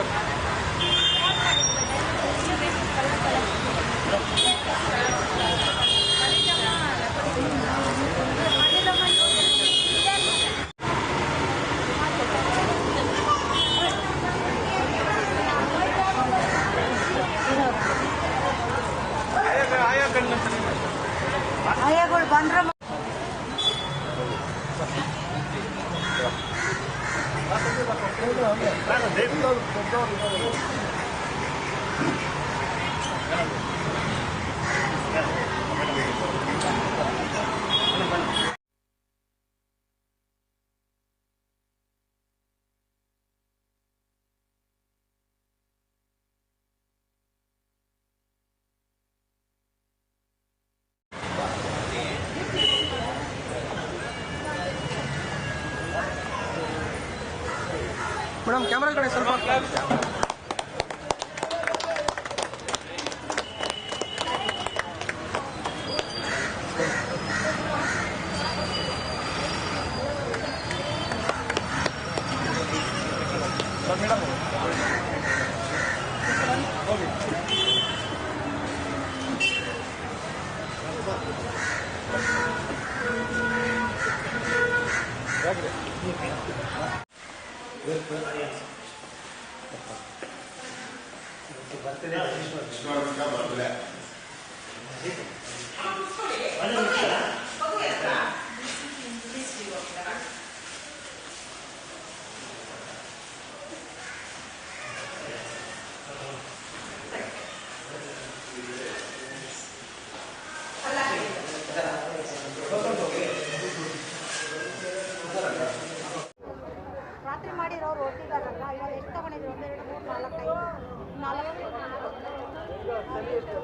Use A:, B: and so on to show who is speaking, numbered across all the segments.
A: Good. Yeah.
B: Madam camera ಕಡೆ ಸ್ವಲ್ಪ
A: ರಾತ್ರಿ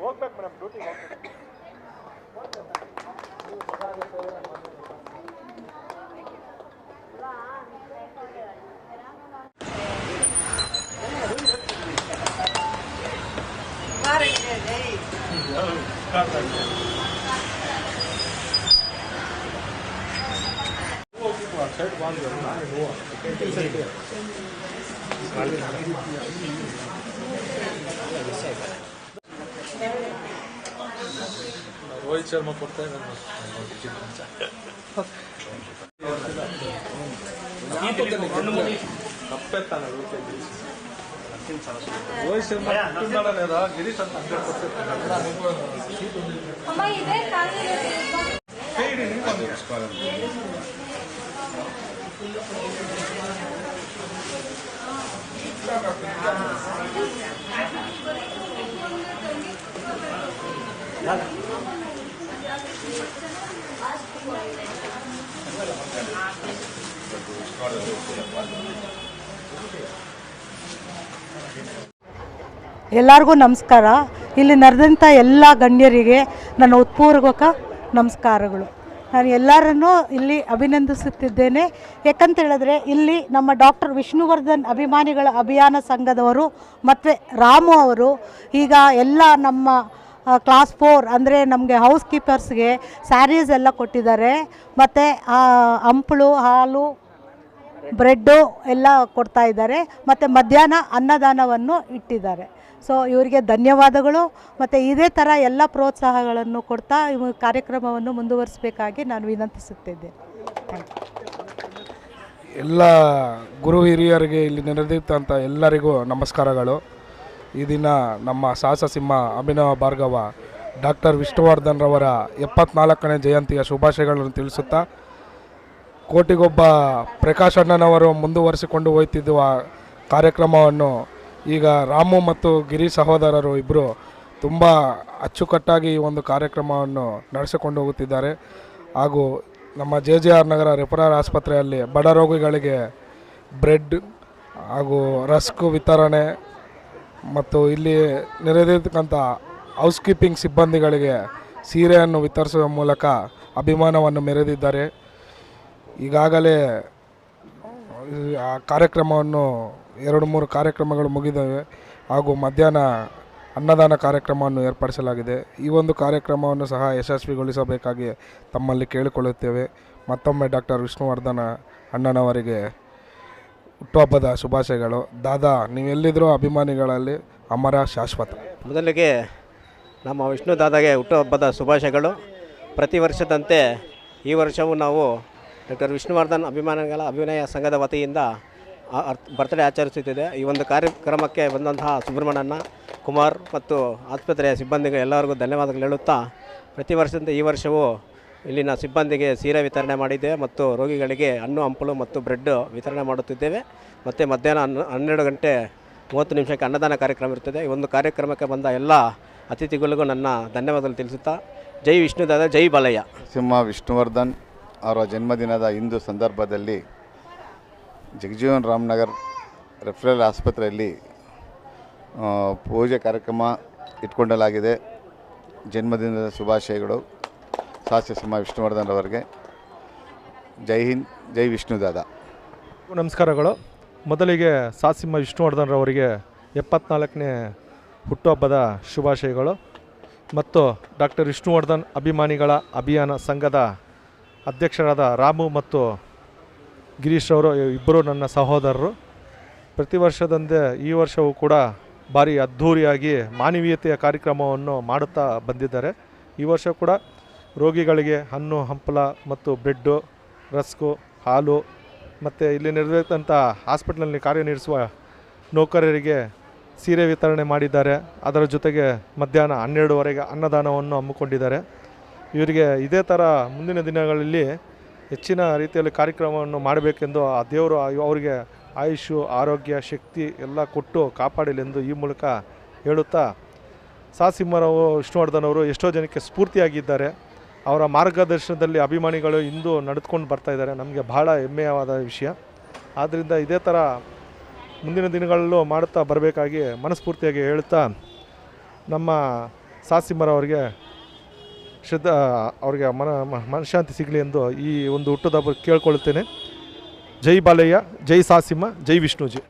B: ಹೋಗ್ಬೇಕು ಮೇಡಮ್ ಡ್ಯೂಟಿಗೆ ಹೋಗ್ಬೇಕು ಸೈಡ್ ಬಾಂಧು ರೋಹಿತ್ ಶರ್ಮಾ ಕೊಡ್ತಾ ಇದ್ದಾರೆ ಕಪ್ಪೆ ತಾನೆ ರೋಹಿತ್ ಶರ್ಮಾ ಕುಟುಂಬದ ಗಿರೀಶ್ ಅಂತ ಹಂಡ್ರೆಡ್
A: ಅಮ್ಮ ಇದೆ ಎಲ್ಲರಿಗೂ ನಮಸ್ಕಾರ. ಇಲ್ಲಿ ನಡೆದಂಥ ಎಲ್ಲ ಗಣ್ಯರಿಗೆ ನನ್ನ ಉತ್ಪೂರ್ವಕ ನಮಸ್ಕಾರಗಳು. ನಾನು ಎಲ್ಲರನ್ನೂ ಇಲ್ಲಿ ಅಭಿನಂದಿಸುತ್ತಿದ್ದೇನೆ. ಯಾಕಂತ ಹೇಳಿದ್ರೆ ಇಲ್ಲಿ ನಮ್ಮ ಡಾಕ್ಟರ್ ವಿಷ್ಣುವರ್ಧನ್ ಅಭಿಮಾನಿಗಳ ಅಭಿಯಾನ ಸಂಘದವರು ಮತ್ತು ರಾಮು ಅವರು ಈಗ ಎಲ್ಲ ನಮ್ಮ ಕ್ಲಾಸ್ ಫೋರ್ ಅಂದರೆ ನಮಗೆ ಹೌಸ್ ಕೀಪರ್ಸ್ಗೆ ಸ್ಯಾರೀಸ್ ಎಲ್ಲ ಕೊಟ್ಟಿದ್ದಾರೆ. ಮತ್ತು ಹಂಪಳು, ಹಾಲು ಬ್ರೆಡ್ಡು ಎಲ್ಲ ಕೊಡ್ತಾ ಇದ್ದಾರೆ. ಮತ್ತು ಮಧ್ಯಾಹ್ನ ಅನ್ನದಾನವನ್ನು ಇಟ್ಟಿದ್ದಾರೆ. ಸೊ ಇವರಿಗೆ ಧನ್ಯವಾದಗಳು ಮತ್ತು ಇದೇ ಥರ ಎಲ್ಲ ಪ್ರೋತ್ಸಾಹಗಳನ್ನು ಕೊಡ್ತಾ ಇವ ಕಾರ್ಯಕ್ರಮವನ್ನು ಮುಂದುವರಿಸಬೇಕಾಗಿ ನಾನು ವಿನಂತಿಸುತ್ತಿದ್ದೇನೆ.
C: ಎಲ್ಲ ಗುರು ಹಿರಿಯರಿಗೆ ಇಲ್ಲಿ ನೆರೆದಿತ್ತಂಥ ಎಲ್ಲರಿಗೂ ನಮಸ್ಕಾರಗಳು. ಈ ದಿನ ನಮ್ಮ ಸಾಹಸ ಸಿಂಹ ಅಭಿನವ ಭಾರ್ಗವ ಡಾಕ್ಟರ್ ವಿಷ್ಣುವರ್ಧನ್ ರವರ ಎಪ್ಪತ್ನಾಲ್ಕನೇ ಜಯಂತಿಯ ಶುಭಾಶಯಗಳನ್ನು ತಿಳಿಸುತ್ತಾ, ಕೋಟಿಗೊಬ್ಬ ಪ್ರಕಾಶ್ ಅಣ್ಣನವರು ಮುಂದುವರಿಸಿಕೊಂಡು ಹೋಯ್ತಿದ್ದ ಕಾರ್ಯಕ್ರಮವನ್ನು ಈಗ ರಾಮು ಮತ್ತು ಗಿರಿ ಸಹೋದರರು ಇಬ್ಬರು ತುಂಬ ಅಚ್ಚುಕಟ್ಟಾಗಿ ಈ ಒಂದು ಕಾರ್ಯಕ್ರಮವನ್ನು ನಡೆಸಿಕೊಂಡು ಹೋಗುತ್ತಿದ್ದಾರೆ. ಹಾಗೂ ನಮ್ಮ J J R Nagar referral ಆಸ್ಪತ್ರೆಯಲ್ಲಿ ಬಡ ರೋಗಿಗಳಿಗೆ ಬ್ರೆಡ್ ಹಾಗೂ ರಸ್ಕ್ ವಿತರಣೆ ಮತ್ತು ಇಲ್ಲಿ ನೆರೆದಿರ್ತಕ್ಕಂಥ ಹೌಸ್ ಕೀಪಿಂಗ್ ಸಿಬ್ಬಂದಿಗಳಿಗೆ ಸೀರೆಯನ್ನು ವಿತರಿಸುವ ಮೂಲಕ ಅಭಿಮಾನವನ್ನು ಮೆರೆದಿದ್ದಾರೆ. ಈಗಾಗಲೇ ಆ ಕಾರ್ಯಕ್ರಮವನ್ನು ಎರಡು ಮೂರು ಕಾರ್ಯಕ್ರಮಗಳು ಮುಗಿದವೆ ಹಾಗೂ ಮಧ್ಯಾಹ್ನ ಅನ್ನದಾನ ಕಾರ್ಯಕ್ರಮವನ್ನು ಏರ್ಪಡಿಸಲಾಗಿದೆ. ಈ ಒಂದು ಕಾರ್ಯಕ್ರಮವನ್ನು ಸಹ ಯಶಸ್ವಿಗೊಳಿಸಬೇಕಾಗಿ ತಮ್ಮಲ್ಲಿ ಕೇಳಿಕೊಳ್ಳುತ್ತೇವೆ. ಮತ್ತೊಮ್ಮೆ ಡಾಕ್ಟರ್ ವಿಷ್ಣುವರ್ಧನ ಅಣ್ಣನವರಿಗೆ ಹುಟ್ಟುಹಬ್ಬದ ಶುಭಾಶಯಗಳು. ದಾದಾ ನೀವೆಲ್ಲಿದ್ದರೂ ಅಭಿಮಾನಿಗಳಲ್ಲಿ ಅಮರ ಶಾಶ್ವತ.
D: ಮೊದಲಿಗೆ ನಮ್ಮ ವಿಷ್ಣು ದಾದಾಗೆ ಹುಟ್ಟುಹಬ್ಬದ ಶುಭಾಶಯಗಳು. ಪ್ರತಿ ವರ್ಷದಂತೆ ಈ ವರ್ಷವೂ ನಾವು ಡಾಕ್ಟರ್ ವಿಷ್ಣುವರ್ಧನ್ ಅಭಿಮಾನಿಗಳ ಅಭಿನಯ ಸಂಘದ ವತಿಯಿಂದ ಬರ್ತ್ಡೇ ಆಚರಿಸುತ್ತಿದೆ. ಈ ಒಂದು ಕಾರ್ಯಕ್ರಮಕ್ಕೆ ಬಂದಂತಹ ಸುಬ್ರಹ್ಮಣ್ಯನ ಕುಮಾರ್ ಮತ್ತು ಆಸ್ಪತ್ರೆಯ ಸಿಬ್ಬಂದಿಗೆ ಎಲ್ಲರಿಗೂ ಧನ್ಯವಾದಗಳು ಹೇಳುತ್ತಾ, ಪ್ರತಿ ವರ್ಷದಿಂದ ಈ ವರ್ಷವೂ ಇಲ್ಲಿನ ಸಿಬ್ಬಂದಿಗೆ ಸೀರೆ ವಿತರಣೆ ಮಾಡಿದೆ ಮತ್ತು ರೋಗಿಗಳಿಗೆ ಹಣ್ಣು, ಹಂಪಲು ಮತ್ತು ಬ್ರೆಡ್ ವಿತರಣೆ ಮಾಡುತ್ತಿದ್ದೇವೆ. ಮತ್ತು ಮಧ್ಯಾಹ್ನ ಹನ್ನ ಹನ್ನೆರಡು ಗಂಟೆ ಮೂವತ್ತು ನಿಮಿಷಕ್ಕೆ ಅನ್ನದಾನ ಕಾರ್ಯಕ್ರಮ ಇರ್ತದೆ ಈ ಒಂದು ಕಾರ್ಯಕ್ರಮಕ್ಕೆ ಬಂದ ಎಲ್ಲ ಅತಿಥಿಗಳಿಗೂ ನನ್ನ ಧನ್ಯವಾದಗಳು ತಿಳಿಸುತ್ತಾ, ಜೈ ವಿಷ್ಣುದಾದ ಜೈ ಬಾಲಯ್ಯ.
E: ಸಿಂಹ ವಿಷ್ಣುವರ್ಧನ್ ಅವರ ಜನ್ಮದಿನದ ಇಂದು ಸಂದರ್ಭದಲ್ಲಿ ಜಗಜೀವನ್ ರಾಮನಗರ್ ರೆಫರಲ್ ಆಸ್ಪತ್ರೆಯಲ್ಲಿ ಪೂಜೆ ಕಾರ್ಯಕ್ರಮ ಇಟ್ಕೊಂಡಲಾಗಿದೆ. ಜನ್ಮದಿನದ ಶುಭಾಶಯಗಳು. ಸಾಸ್ಯ ಸಿಂಹ ವಿಷ್ಣುವರ್ಧನ್ ಅವರಿಗೆ ಜೈ ಹಿಂದ್, ಜೈ ವಿಷ್ಣುದಾದ
B: ನಮಸ್ಕಾರಗಳು. ಮೊದಲಿಗೆ ಸಾಸಿಮ್ಮ ವಿಷ್ಣುವರ್ಧನ್ರವರಿಗೆ ಎಪ್ಪತ್ನಾಲ್ಕನೇ ಹುಟ್ಟುಹಬ್ಬದ ಶುಭಾಶಯಗಳು. ಮತ್ತು ಡಾಕ್ಟರ್ ವಿಷ್ಣುವರ್ಧನ್ ಅಭಿಮಾನಿಗಳ ಅಭಿಯಾನ ಸಂಘದ ಅಧ್ಯಕ್ಷರಾದ ರಾಮು ಮತ್ತು ಗಿರೀಶ್ ಅವರು ಇಬ್ಬರು ನನ್ನ ಸಹೋದರರು. ಪ್ರತಿ ವರ್ಷದಂತೆ ಈ ವರ್ಷವೂ ಕೂಡ ಭಾರಿ ಅದ್ಧೂರಿಯಾಗಿ ಮಾನವೀಯತೆಯ ಕಾರ್ಯಕ್ರಮವನ್ನು ಮಾಡುತ್ತಾ ಬಂದಿದ್ದಾರೆ. ಈ ವರ್ಷ ಕೂಡ ರೋಗಿಗಳಿಗೆ ಹಣ್ಣು, ಹಂಪಲ ಮತ್ತು ಬ್ರೆಡ್ಡು, ರಸ್ಕು, ಹಾಲು ಮತ್ತು ಇಲ್ಲಿ ನಿರ್ದಂಥ ಹಾಸ್ಪಿಟ್ಲಲ್ಲಿ ಕಾರ್ಯನಿರ್ವಹಿಸುವ ನೌಕರರಿಗೆ ಸೀರೆ ವಿತರಣೆ ಮಾಡಿದ್ದಾರೆ. ಅದರ ಜೊತೆಗೆ ಮಧ್ಯಾಹ್ನ ಹನ್ನೆರಡುವರೆಗೆ ಅನ್ನದಾನವನ್ನು ಹಮ್ಮಿಕೊಂಡಿದ್ದಾರೆ. ಇವರಿಗೆ ಇದೇ ಥರ ಮುಂದಿನ ದಿನಗಳಲ್ಲಿ ಹೆಚ್ಚಿನ ರೀತಿಯಲ್ಲಿ ಕಾರ್ಯಕ್ರಮವನ್ನು ಮಾಡಬೇಕೆಂದು ಆ ದೇವರು ಅವರಿಗೆ ಆಯುಷು, ಆರೋಗ್ಯ, ಶಕ್ತಿ ಎಲ್ಲ ಕೊಟ್ಟು ಕಾಪಾಡಲೆಂದು ಈ ಮೂಲಕ ಹೇಳುತ್ತಾ ಸಾಸಿಂಹರವು ವಿಷ್ಣುವರ್ಧನ್ ಅವರು ಎಷ್ಟೋ ಜನಕ್ಕೆ ಸ್ಫೂರ್ತಿಯಾಗಿದ್ದಾರೆ. ಅವರ ಮಾರ್ಗದರ್ಶನದಲ್ಲಿ ಅಭಿಮಾನಿಗಳು ಇಂದು ನಡೆದುಕೊಂಡು ಬರ್ತಾ ಇದ್ದಾರೆ. ನಮಗೆ ಬಹಳ ಹೆಮ್ಮೆಯವಾದ ವಿಷಯ. ಆದ್ದರಿಂದ ಇದೇ ಥರ ಮುಂದಿನ ದಿನಗಳಲ್ಲೂ ಮಾಡುತ್ತಾ ಬರಬೇಕಾಗಿ ಮನಸ್ಫೂರ್ತಿಯಾಗಿ ಹೇಳುತ್ತಾ ನಮ್ಮ ಸಾಸಿಂಹರವರಿಗೆ ಶ್ರದ್ಧಾ, ಅವರಿಗೆ ಮನ, ಮನಃಶಾಂತಿ ಸಿಗಲಿ ಎಂದು ಈ ಒಂದು ಹುಟ್ಟದ ಕೇಳ್ಕೊಳ್ತೇನೆ. ಜೈ ಬಾಲಯ್ಯ, ಜೈ ಸಾಸಿಮ್ಮ, ಜೈ ವಿಷ್ಣುಜಿ.